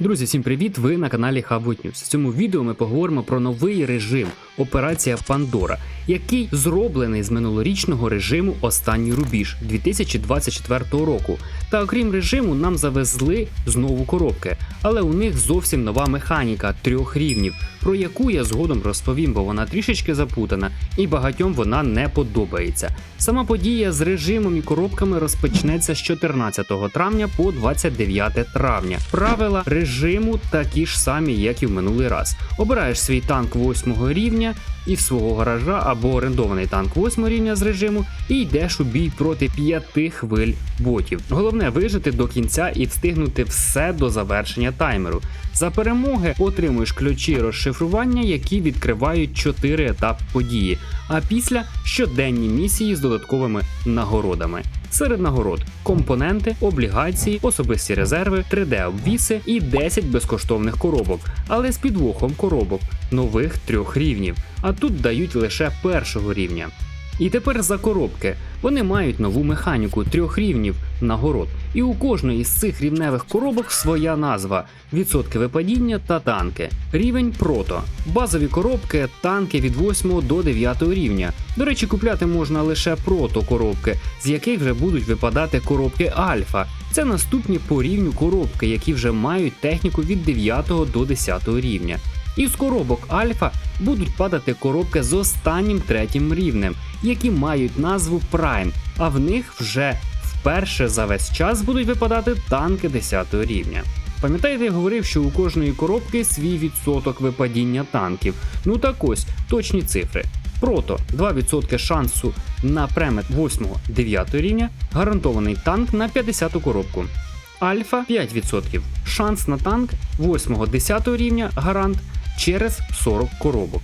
Друзі, всім привіт! Ви на каналі Хабут. В цьому відео ми поговоримо про новий режим Операція Пандора, який зроблений з минулорічного режиму Останній рубіж 2024 року. Та окрім режиму, нам завезли знову коробки, але у них зовсім нова механіка трьох рівнів, про яку я згодом розповім, бо вона трішечки запутана і багатьом вона не подобається. Сама подія з режимом і коробками розпочнеться з 14 травня по 29 травня. Правила режиму такі ж самі, як і в минулий раз. Обираєш свій танк 8 рівня і в свого гаража або орендований танк 8 рівня з режиму і йдеш у бій проти п'яти хвиль ботів. Головне вижити до кінця і встигнути все до завершення таймеру. За перемоги отримуєш ключі розшифрування, які відкривають 4 етапи події, а після щоденні місії з додатковими нагородами. Серед нагород компоненти, облігації, особисті резерви, 3D-обвіси і 10 безкоштовних коробок, але з підвохом коробок нових трьох рівнів. А тут дають лише першого рівня. І тепер за коробки. Вони мають нову механіку трьох рівнів нагород. І у кожної з цих рівневих коробок своя назва: відсотки випадіння та танки. Рівень прото. Базові коробки, танки від 8 до 9 рівня. До речі, купляти можна лише прото коробки, з яких вже будуть випадати коробки альфа. Це наступні по рівню коробки, які вже мають техніку від 9 до 10 рівня. Із коробок Альфа будуть падати коробки з останнім третім рівнем, які мають назву Prime, а в них вже вперше за весь час будуть випадати танки 10 рівня. Пам'ятаєте, я говорив, що у кожної коробки свій відсоток випадіння танків. Ну так ось точні цифри. Прото 2% шансу на премет 8-9 рівня, гарантований танк на 50-ту коробку. Альфа 5%. Шанс на танк 8-10 рівня гарант через 40 коробок.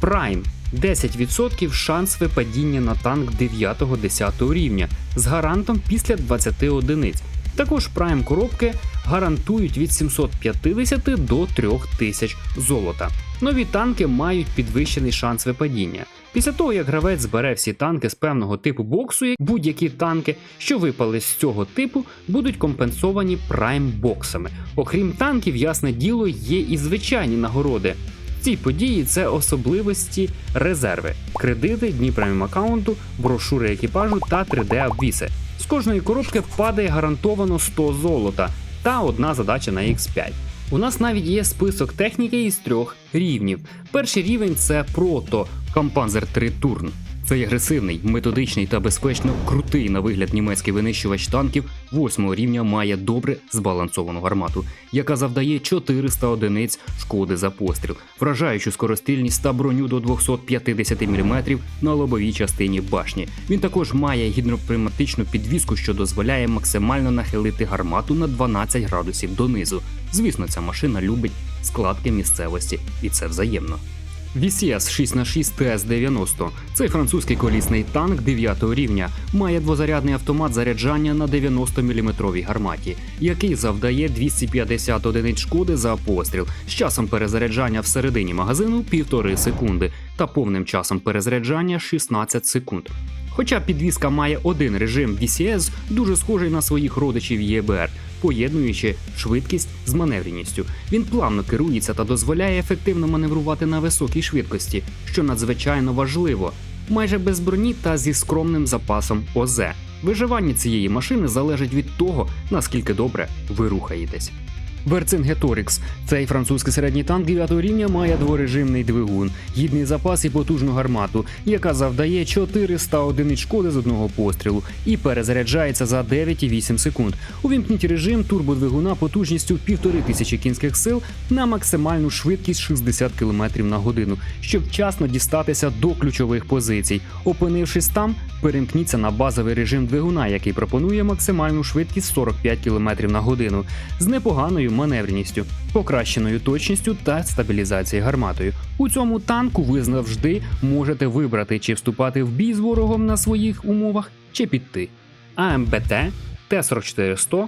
Prime 10% шанс випадіння на танк 9-10 рівня з гарантом після 20 одиниць. Також Prime коробки гарантують від 750 до 3000 золота. Нові танки мають підвищений шанс випадіння. Після того, як гравець збере всі танки з певного типу боксу, будь-які танки, що випали з цього типу, будуть компенсовані прайм-боксами. Окрім танків, ясне діло, є і звичайні нагороди. Ці події це особливості резерви, кредити, дні преміум аккаунту, брошури екіпажу та 3D-обвіси. З кожної коробки падає гарантовано 100 золота та одна задача на X5. У нас навіть є список техніки із трьох рівнів. Перший рівень це прото Кампанзер 3 Турн. Цей агресивний, методичний та безпечно крутий на вигляд німецький винищувач танків восьмого рівня має добре збалансовану гармату, яка завдає 400 одиниць шкоди за постріл, вражаючу скоростильність та броню до 250 мм на лобовій частині башні. Він також має гідропневматичну підвіску, що дозволяє максимально нахилити гармату на 12 градусів донизу. Звісно, ця машина любить складки місцевості, і це взаємно. VCS 6х6 ТС-90 цей французький колісний танк 9 рівня. Має двозарядний автомат заряджання на 90 мм гарматі, який завдає 250 одиниць шкоди за постріл з часом перезаряджання всередині магазину 1,5 секунди та повним часом перезаряджання 16 секунд. Хоча підвізка має один режим VCS, дуже схожий на своїх родичів ЄБР, поєднуючи швидкість з маневреністю. Він плавно керується та дозволяє ефективно маневрувати на високій швидкості, що надзвичайно важливо, майже без броні та зі скромним запасом ОЗ. Виживання цієї машини залежить від того, наскільки добре ви рухаєтесь. Верцингеторікс цей французький середній танк 9 рівня має дворежимний двигун, гідний запас і потужну гармату, яка завдає 400 одиниць шкоди з одного пострілу і перезаряджається за 9,8 секунд. Увімкніть режим турбодвигуна потужністю 1500 кінських сил на максимальну швидкість 60 км на годину, щоб вчасно дістатися до ключових позицій. Опинившись там, перемкніться на базовий режим двигуна, який пропонує максимальну швидкість 45 км на годину з непоганою маневреністю, покращеною точністю та стабілізацією гарматою. У цьому танку ви завжди можете вибрати, чи вступати в бій з ворогом на своїх умовах, чи піти. АМБТ, Т-44-100,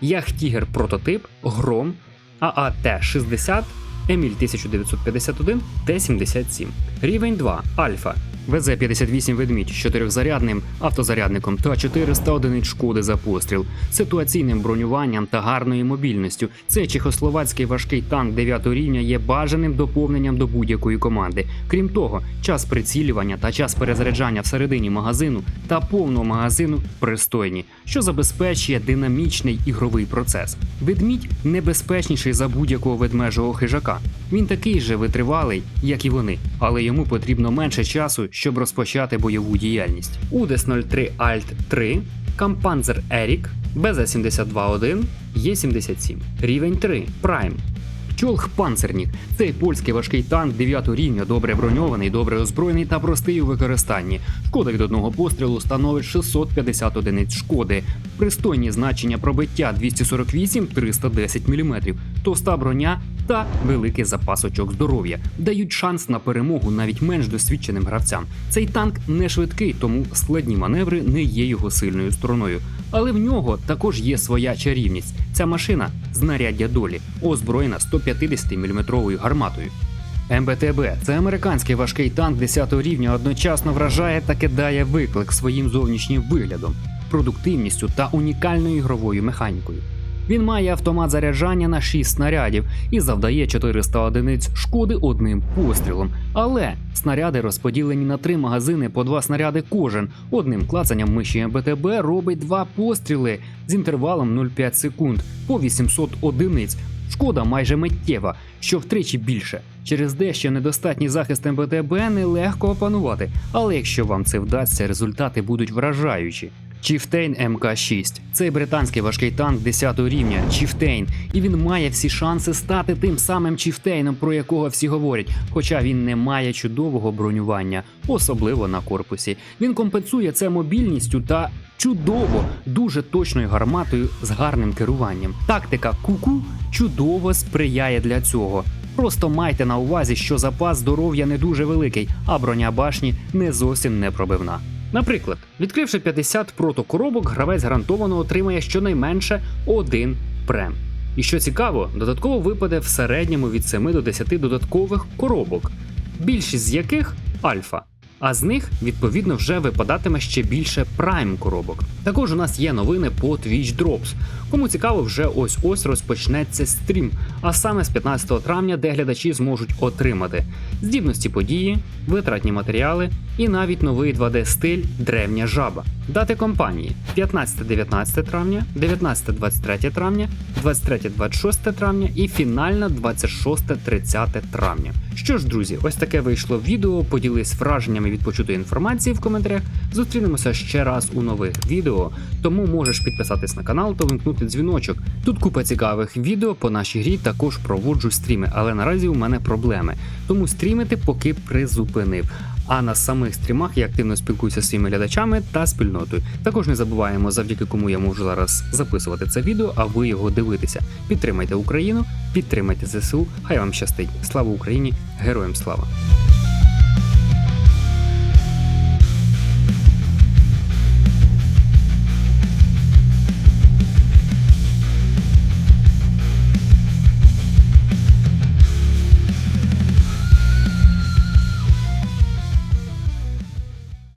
Яхтігер прототип, Гром, ААТ-60, Еміль 1951, Т-77. Рівень 2 Альфа. ВЗ-58 ведмідь чотирьохзарядним автозарядником та 400 одиниць шкоди за постріл, ситуаційним бронюванням та гарною мобільністю. Цей чехословацький важкий танк 9 рівня є бажаним доповненням до будь-якої команди. Крім того, час прицілювання та час перезаряджання всередині магазину та повного магазину пристойні, що забезпечує динамічний ігровий процес. Ведмідь небезпечніший за будь-якого ведмежого хижака. Він такий же витривалий, як і вони, але йому потрібно менше часу, щоб розпочати бойову діяльність. Удес 03 Alt 3, Кампанзер Ерік, БЗ-72-1, Є-77, рівень 3 Prime. Чолх Панцернік цей польський важкий танк 9 рівня, добре броньований, добре озброєний та простий у використанні. Шкода від одного пострілу становить 650 одиниць шкоди. Пристойні значення пробиття 248-310 мм, товста броня та великий запас очок здоров'я дають шанс на перемогу навіть менш досвідченим гравцям. Цей танк не швидкий, тому складні маневри не є його сильною стороною. Але в нього також є своя чарівність. Ця машина знаряддя долі, озброєна 150-мм гарматою. МБТБ це американський важкий танк 10 рівня одночасно вражає та кидає виклик своїм зовнішнім виглядом, продуктивністю та унікальною ігровою механікою. Він має автомат заряджання на 6 снарядів і завдає 400 одиниць шкоди одним пострілом. Але снаряди розподілені на три магазини по два снаряди кожен. Одним клацанням миші МБТБ робить два постріли з інтервалом 0,5 секунд по 800 одиниць. Шкода майже миттєва, що втричі більше. Через дещо недостатній захист МБТБ нелегко опанувати, але якщо вам це вдасться, результати будуть вражаючі. Чіфтейн МК6 цей британський важкий танк 10 рівня Чіфтейн, і він має всі шанси стати тим самим Чіфтейном, про якого всі говорять, хоча він не має чудового бронювання, особливо на корпусі. Він компенсує це мобільністю та чудово, дуже точною гарматою з гарним керуванням. Тактика куку чудово сприяє для цього. Просто майте на увазі, що запас здоров'я не дуже великий, а броня башні не зовсім не пробивна. Наприклад, відкривши 50 протокоробок, гравець гарантовано отримає щонайменше один прем. І що цікаво, додатково випаде в середньому від 7 до 10 додаткових коробок, більшість з яких альфа. А з них відповідно вже випадатиме ще більше прайм коробок. Також у нас є новини по Twitch Drops. Кому цікаво, вже ось ось розпочнеться стрім, а саме з 15 травня, де глядачі зможуть отримати здібності події, витратні матеріали і навіть новий 2D-стиль Древня жаба. Дати компанії 15-19 травня, 19-23 травня, 23-26 травня і фінальна 26-30 травня. Що ж, друзі, ось таке вийшло відео. Поділись враженнями від почутої інформації в коментарях. Зустрінемося ще раз у нових відео, тому можеш підписатись на канал та вимкнути дзвіночок. Тут купа цікавих відео по нашій грі також проводжу стріми, але наразі у мене проблеми. Тому стрімити поки призупинив. А на самих стрімах я активно спілкуюся з своїми глядачами та спільнотою. Також не забуваємо, завдяки кому я можу зараз записувати це відео, а ви його дивитеся. Підтримайте Україну, підтримайте ЗСУ. Хай вам щастить. Слава Україні! Героям слава!